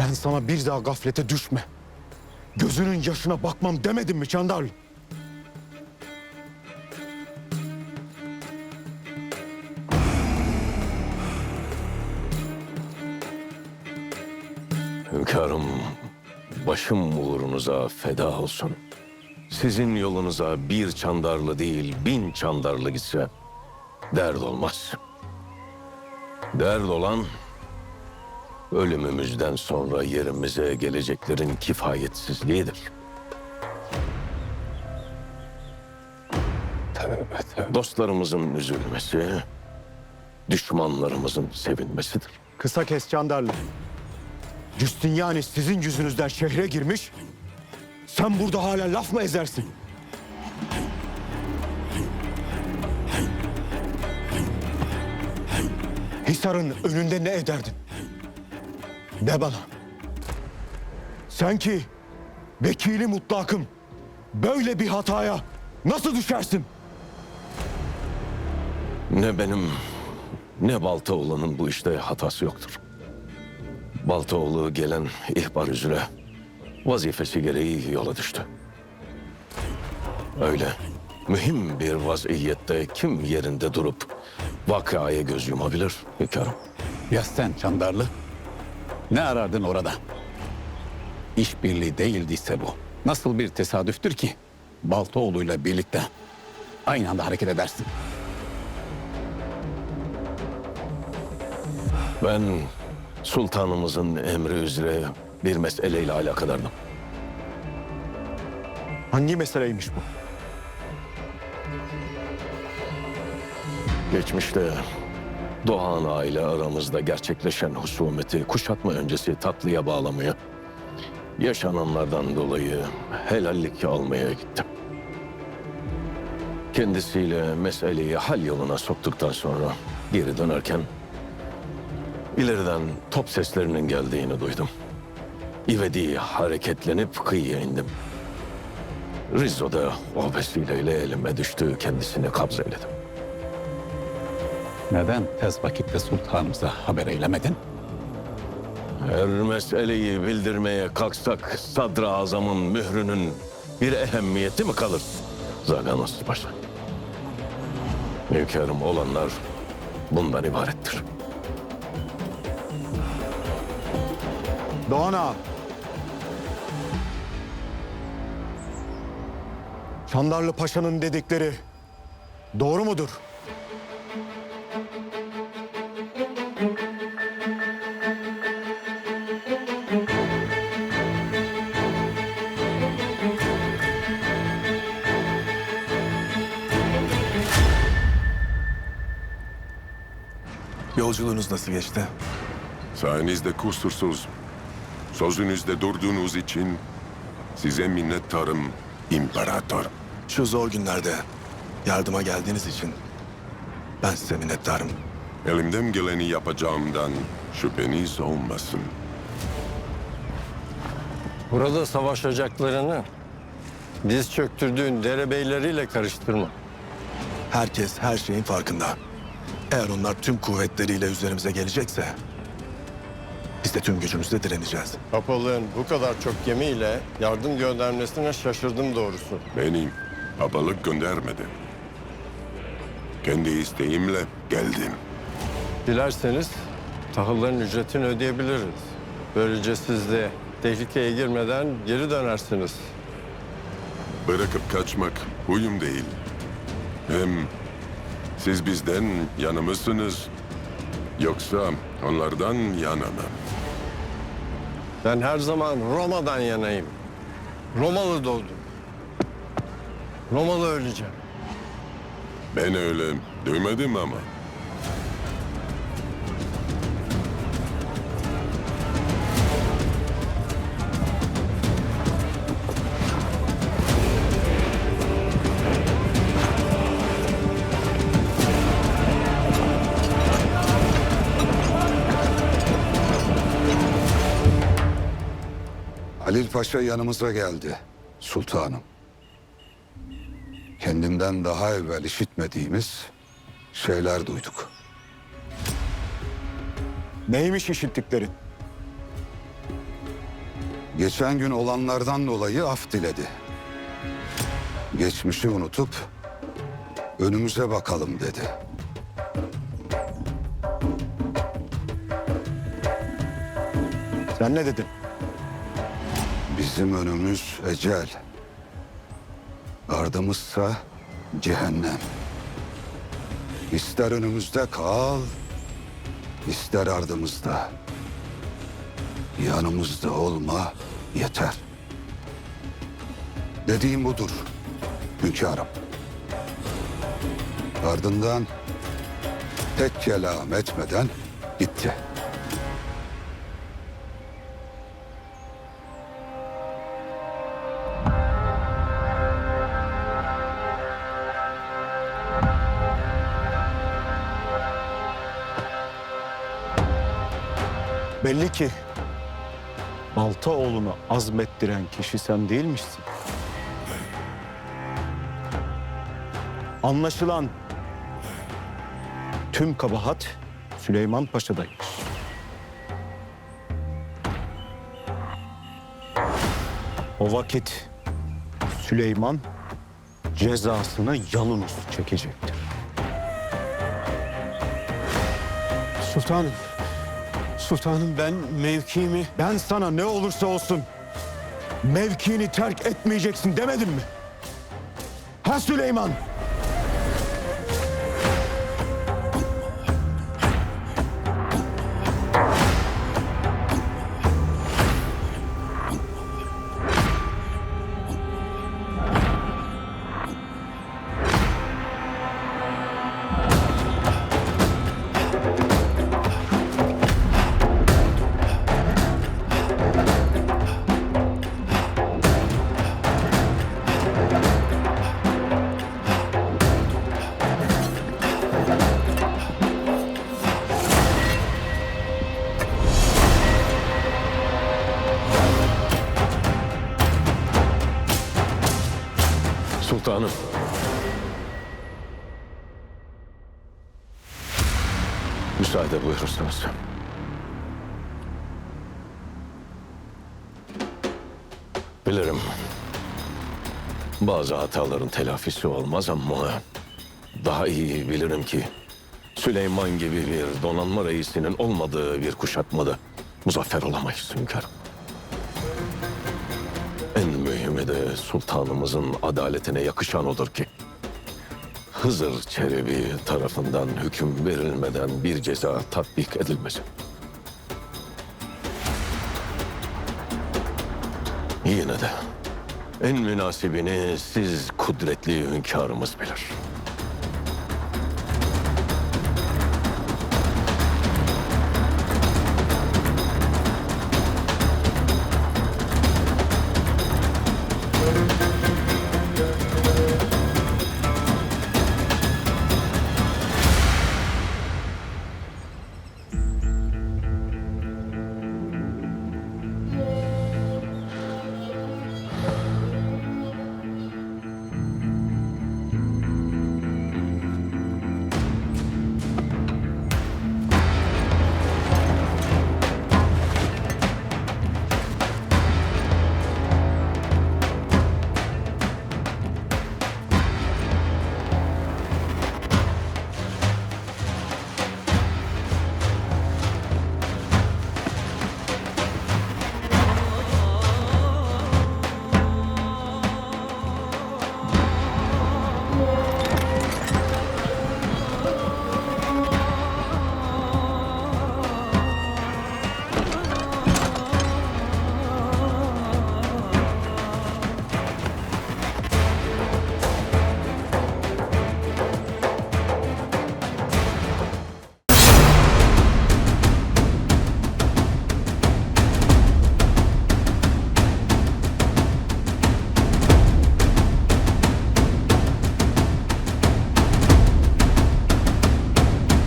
Ben sana bir daha gaflete düşme. Gözünün yaşına bakmam demedim mi Çandarlı? Hünkârım, başım uğrunuza feda olsun. Sizin yolunuza bir çandarlı değil, bin çandarlı gitse dert olmaz. Dert olan ölümümüzden sonra yerimize geleceklerin kifayetsizliğidir. Dostlarımızın üzülmesi, düşmanlarımızın sevinmesidir. Kısa kes Çandarlı. Justiniani sizin yüzünüzden şehre girmiş. Sen burada hala laf mı ezersin? Hisar'ın önünde ne ederdin? De bana. Sen ki vekili mutlakım böyle bir hataya nasıl düşersin? Ne benim ne Baltaoğlu'nun bu işte hatası yoktur. Baltaoğlu gelen ihbar üzere vazifesi gereği yola düştü. Öyle mühim bir vaziyette kim yerinde durup vakaya göz yumabilir hünkârım? Ya sen Çandarlı? Ne arardın orada? İşbirliği değildiyse bu. Nasıl bir tesadüftür ki Baltoğlu'yla birlikte aynı anda hareket edersin? Ben sultanımızın emri üzere bir meseleyle alakadardım. Hangi meseleymiş bu? Geçmişte Doğan ile aramızda gerçekleşen husumeti kuşatma öncesi tatlıya bağlamaya, yaşananlardan dolayı helallik almaya gittim. Kendisiyle meseleyi hal yoluna soktuktan sonra geri dönerken ileriden top seslerinin geldiğini duydum. İvedi hareketlenip kıyıya indim. Rizzo'da o vesileyle elime düştü, kendisini kabz eyledim. Neden tez vakitte sultanımıza haber eylemedin? Her meseleyi bildirmeye kalksak sadr azamın mührünün bir ehemmiyeti mi kalır? Zaganos Paşa. Hünkârım olanlar bundan ibarettir. Doğan Ağa. Çandarlı Paşa'nın dedikleri doğru mudur? Yolculuğunuz nasıl geçti? Sayenizde kusursuz. Sözünüzde durduğunuz için size minnettarım imparator. Şu zor günlerde yardıma geldiğiniz için ben size minnettarım. Elimden geleni yapacağımdan şüpheniz olmasın. Burada savaşacaklarını diz çöktürdüğün derebeyleriyle karıştırma. Herkes her şeyin farkında. Eğer onlar tüm kuvvetleriyle üzerimize gelecekse biz de tüm gücümüzle direneceğiz. Papalığın bu kadar çok gemiyle yardım göndermesine şaşırdım doğrusu. Beni babalık göndermedi. Kendi isteğimle geldim. Dilerseniz tahılların ücretini ödeyebiliriz. Böylece siz de tehlikeye girmeden geri dönersiniz. Bırakıp kaçmak huyum değil. Hem siz bizden yana mısınız? Yoksa onlardan yana mı? Ben her zaman Roma'dan yanayım. Romalı doğdum. Romalı öleceğim. Ben öyle duymadım ama. Halil Paşa yanımıza geldi sultanım. Kendinden daha evvel işitmediğimiz şeyler duyduk. Neymiş işittiklerin? Geçen gün olanlardan dolayı af diledi. Geçmişi unutup önümüze bakalım dedi. Sen ne dedin? Bizim önümüz ecel. Ardımızsa cehennem. İster önümüzde kal, ister ardımızda. Yanımızda olma yeter. Dediğim budur hünkârım. Ardından tek kelam etmeden gitti. Belli ki Baltaoğlu'nu azmettiren kişi sen değilmişsin. Anlaşılan tüm kabahat Süleyman Paşa'daymış. O vakit Süleyman cezasını yalınız çekecektir. Sultanım. Sultanım ben mevkiimi... Ben sana ne olursa olsun mevkini terk etmeyeceksin demedim mi? Ha Süleyman? Sultanım. Müsaade buyurursunuz. Bilirim. Bazı hataların telafisi olmaz ama daha iyi bilirim ki Süleyman gibi bir donanma reisinin olmadığı bir kuşatmada muzaffer olamayız hünkârım. Sultanımızın adaletine yakışan odur ki Hızır Çelebi tarafından hüküm verilmeden bir ceza tatbik edilmesin. Yine de en münasibini siz kudretli hünkârımız bilir.